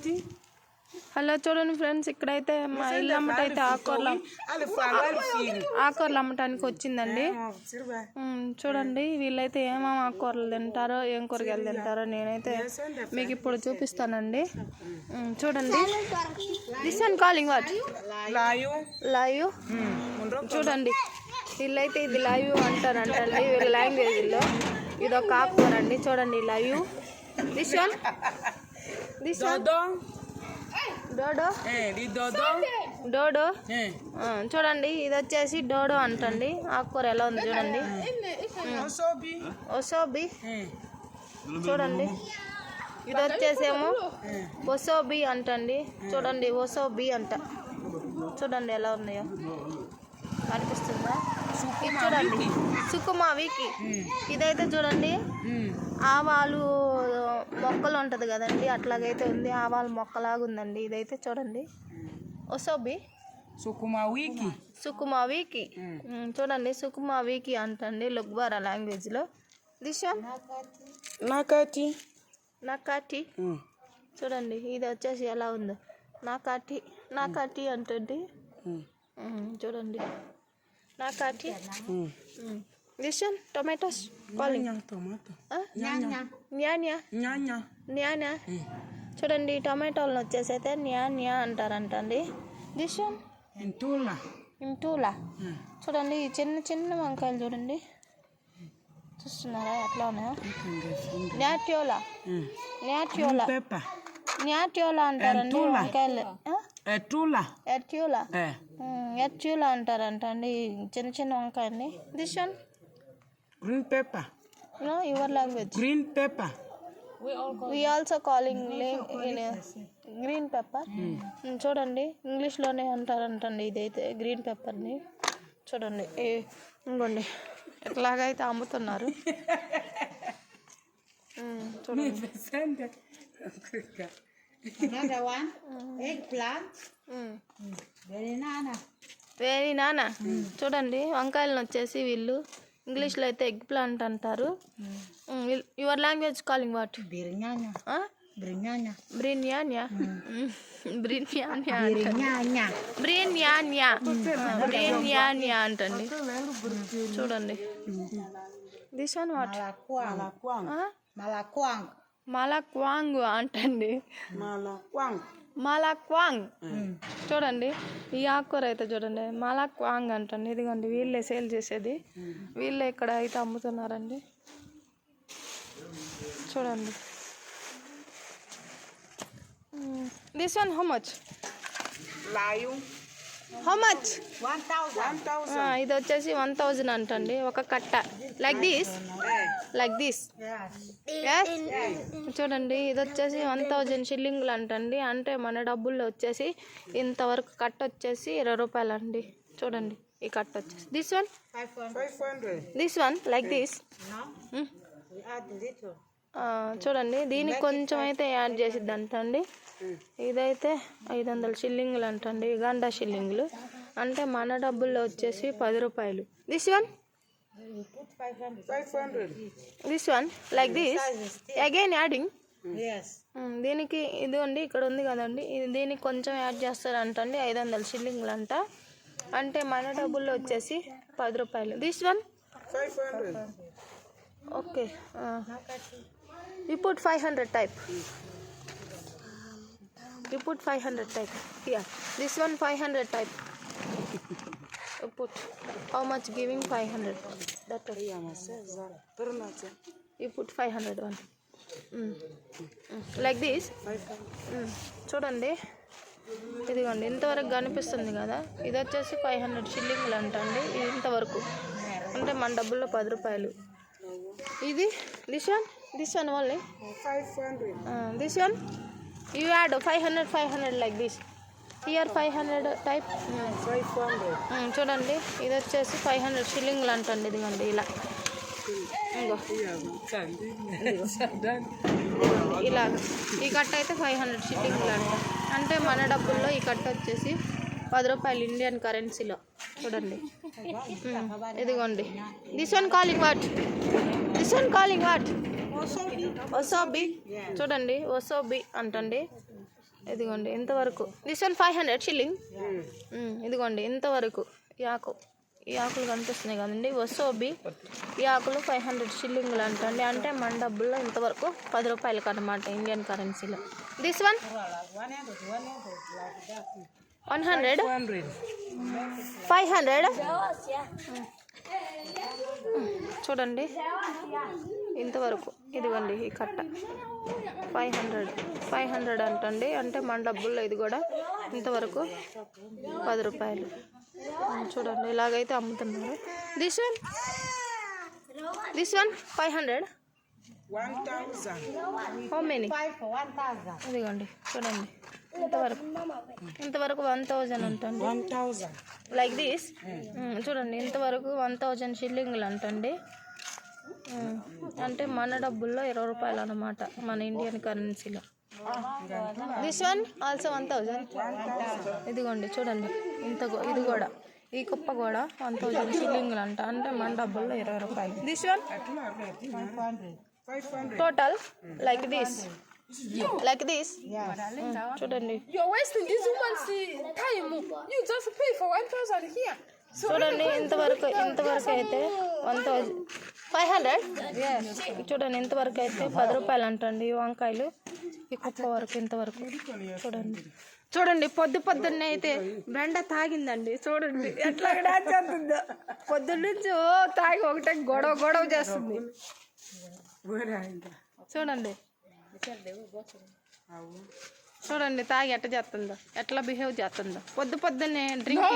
Nakati. Hello చూడండి friends ఇక్కడైతే మా ఇల్లు అమ్మటైతే firi. ఆకుకూరలు అమ్మటానికి వచ్చిందండి. చూడండి వీళ్ళైతే ఏమేమి ఆకుకూరలు తింటారో ఏం కూరగాయలు తింటారో నేనైతే మీకు ఇప్పుడు చూపిస్తానండి. చూడండి. This one calling what. Mundro. చూడండి. వీళ్ళైతే ఇది లైవ్ అంటారంటండి వీళ్ళ లాంగ్వేజ్లో ఇది ఒక ఆకుకూర అండి చూడండి live this one this one Dodo. డోడో. ఆ, చూడండి ఇది వచ్చేసి డోడో అంటండి ఆకుకూర ఎలా ఉంది చూడండి. ఒసోబి Eh. చూడండి. ఇది వచ్చేసేమో ఒసోబి అంటండి. చూడండి ఒసోబి అంట. చూడండి ఎలా ఉన్నాయో. కనిపిస్తుందా ఇది చూడండి. సుకుమావికి ఇదైతే చూడండి Hmm. ఆవాలు మొక్కలు ఉంటుంది కదండి అట్లాగైతే ఉంది. ఆవాలు మొక్కలాగా ఉందండి. ఇదైతే చూడండి. ఒసోబి. సుకుమావికి ఉమ్, చూడండి సుకుమావికి అంటండి లుగ్బారా లాంగ్వేజ్లో దిశ. నాకాటి. Hmm. చూడండి ఇది వచ్చేసి ఎలా ఉందో. నాకాటి నాకాటి అంటండి. చూడండి. నాకాటి. Hmm. This one tomatoes calling Nyanya tomato. న్యాన్యా Nyanya. న్యాన్యా చూడండి ఈ టొమాటోలను వచ్చేసి అయితే న్యా న్యా అంటారంటండి దిశన్ Entula. ఇంటూలా. చూడండి ఈ చిన్న చిన్న వంకాయలు చూడండి చూస్తున్నారా ఎట్లా ఉన్నాయో న్యాట్యోలా. న్యాట్యోలా. న్యాట్యోలా అంటారండి. వంకాయలు. ఎట్యూలా Eh. ఎట్యూలా అంటారంట అండి ఈ చిన్న చిన్న వంకాయని this one Green pepper. Know your language Green pepper. We also calling green pepper చూడండి ఇంగ్లీష్లోనే అంటారంటండి ఇదైతే గ్రీన్ పెప్పర్ని చూడండి ఏ- ఇంకోండి ఎట్లాగైతే అమ్ముతున్నారు. చూడండి. Another one, eggplant, um. very nana. వేరీ నానా చూడండి వంకాయలను వచ్చేసి వీళ్ళు ఇంగ్లీష్లో అయితే ఎగ్ ప్లాంట్ అంటారు. Your language calling what? Birinyanya, birinyanya, బ్రిన్యాన్యా? బ్రిన్యాన్యా birinyanya. బ్రిన్యాన్యా. బ్రిన్యాన్యా అంటండి. చూడండి. This one what malakwang. మలక్వాంగ్. అంటండి. Malakwang. మలక్వాంగ్. చూడండి ఈ ఆకుకూర అయితే చూడండి మలక్వాంగ్ అంటండి ఇదిగోండి వీళ్ళే సేల్ చేసేది. వీళ్ళే ఇక్కడ అయితే అమ్ముతున్నారండి. చూడండి. This one how much? Layo. How much thousand. ఇది వచ్చేసి వన్ థౌజండ్ అంటండి. ఒక కట్ట. Like this. Like this Yes. చూడండి ఇది వచ్చేసి వన్ థౌజండ్ షిల్లింగ్లు అంటండి. అంటే మన డబ్బుల్లో వచ్చేసి ఇంతవరకు కట్ట వచ్చేసి ఇరవై రూపాయలు అండి చూడండి ఈ కట్ట వచ్చేసి. This one. This one like this చూడండి దీనికి కొంచెం అయితే యాడ్ చేసిద్ది అంటండి ఇదైతే ఐదు వందల షిల్లింగ్లు అంటండి గండా షిల్లింగ్లు. అంటే మన డబ్బుల్లో వచ్చేసి పది రూపాయలు. This one. This one like this again adding దీనికి ఇదిగోండి ఇక్కడ ఉంది కదండి. ఇది దీనికి కొంచెం యాడ్ చేస్తారంటండి ఐదు వందల షిల్లింగ్లు అంట అంటే మన డబ్బుల్లో వచ్చేసి పది రూపాయలు. This one. Okay you put five hundred type you put five hundred type yeah this one five hundred type you put how much giving five hundred that you put five hundred one like this చూడండి. ఇదిగోండి ఇంతవరకు కనిపిస్తుంది కదా? ఇది వచ్చేసి five hundred షిల్లింగ్లు అంటండి ఇది ఇంతవరకు. అంటే మన డబ్బుల్లో పది రూపాయలు. ఇది this one this one only Five hundred. This one you add five hundred five hundred like this here five hundred type Five hundred. చూడండి. ఇది వచ్చేసి ఫైవ్ హండ్రెడ్ షిల్లింగ్లు అంటండి. ఇదిగోండి ఇలా. ఇలా. ఈ కట్ట అయితే ఫైవ్ హండ్రెడ్ షిల్లింగ్లు అంట. అంటే మన డబ్బుల్లో ఈ కట్ట వచ్చేసి పది రూపాయలు ఇండియన్ కరెన్సీలో చూడండి. ఉమ్, ఇదిగోండి. This one calling what this one calling what ఒసోబి చూడండి ఒసోబి అంటండి. ఇదిగోండి ఇంతవరకు. This one five hundred shilling ఇదిగోండి ఇంతవరకు. ఈ ఆకు ఈ ఆకులు కనిపిస్తున్నాయి కదండి. వసోబి ఈ ఆకులు ఫైవ్ హండ్రెడ్ షిల్లింగ్లు అంటండి. అంటే మన డబ్బుల్లో ఇంతవరకు పది రూపాయలకి అనమాట ఇండియన్ కరెన్సీలో this one one hundred five hundred చూడండి. ఇంతవరకు ఇదిగోండి ఈ కట్ట. Five hundred. ఫైవ్ హండ్రెడ్ అంటండి. అంటే మన డబ్బుల్లో ఇది కూడా ఇంతవరకు పది రూపాయలు. చూడండి ఇలాగైతే అమ్ముతున్నారు. This one this one five hundred how many. ఇదిగోండి చూడండి. ఇంతవరకు? ఇంతవరకు వన్ థౌజండ్ అంటండి వన్ థౌజండ్ లైక్ దిస్ చూడండి ఇంతవరకు వన్ థౌజండ్ షిల్లింగ్లు అంటండి. అంటే మన డబ్బుల్లో ఇరవై రూపాయలు అనమాట మన ఇండియన్ కరెన్సీలో this one also one thousand ఇదిగోండి చూడండి ఇంత ఇది కూడా ఈ కుప్ప కూడా వన్ థౌజండ్ షిల్లింగ్లు అంట అంటే మన డబ్బుల్లో ఇరవై రూపాయలు. This one total like this like this చూడండి You're wasting this woman's time. You just pay for one thousand here. చూడండి ఇంతవరకు ఇంతవరకు అయితే వన్ థౌజండ్ ఫైవ్ హండ్రెడ్ చూడండి ఇంతవరకు అయితే? పది రూపాయలు అంటండి ఈ వంకాయలు. ఈ కుప్ప వరకు ఇంతవరకు చూడండి. చూడండి పొద్దు పొద్దున్నే అయితే బెండ తాగిందండి. చూడండి ఎట్లా డాన్స్ చేస్తుందో పొద్దున్న నుంచి ఓ తాగి ఒకటే గొడవ గొడవ చేస్తుంది. చూడండి. చూడండి తాగి ఎట్లా చేస్తుందో ఎట్లా బిహేవ్ చేస్తుందో. పొద్దు పొద్దున్నే డ్రింక్.